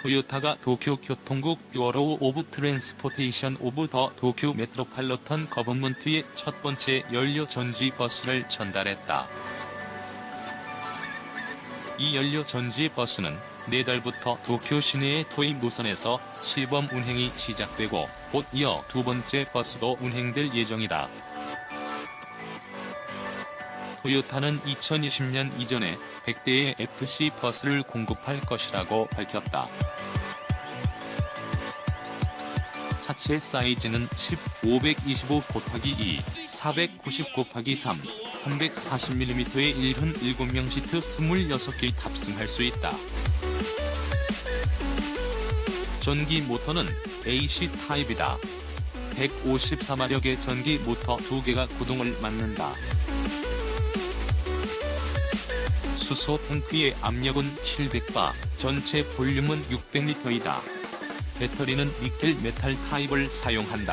토요타가 도쿄 교통국 뷰어로우 오브 트랜스포테이션 오브 더 도쿄 메트로팔로턴 거버먼트의 첫 번째 연료 전지 버스를 전달했다. 이 연료 전지 버스는 내달부터 도쿄 시내의 도입 노선에서 시범 운행이 시작되고 곧 이어 두 번째 버스도 운행될 예정이다. 토요타는 2020년 이전에 100대의 FC 버스를 공급할 것이라고 밝혔다. 차체 사이즈는 10, 525 곱하기 2, 490 곱하기 3, 340mm의 1흔 7명 시트 26개 탑승할 수 있다. 전기 모터는 AC 타입이다. 154마력의 전기 모터 2개가 구동을 맞는다. 수소 탱크의 압력은 700바, 전체 볼륨은 600리터이다. 배터리는 니켈 메탈 타입을 사용한다.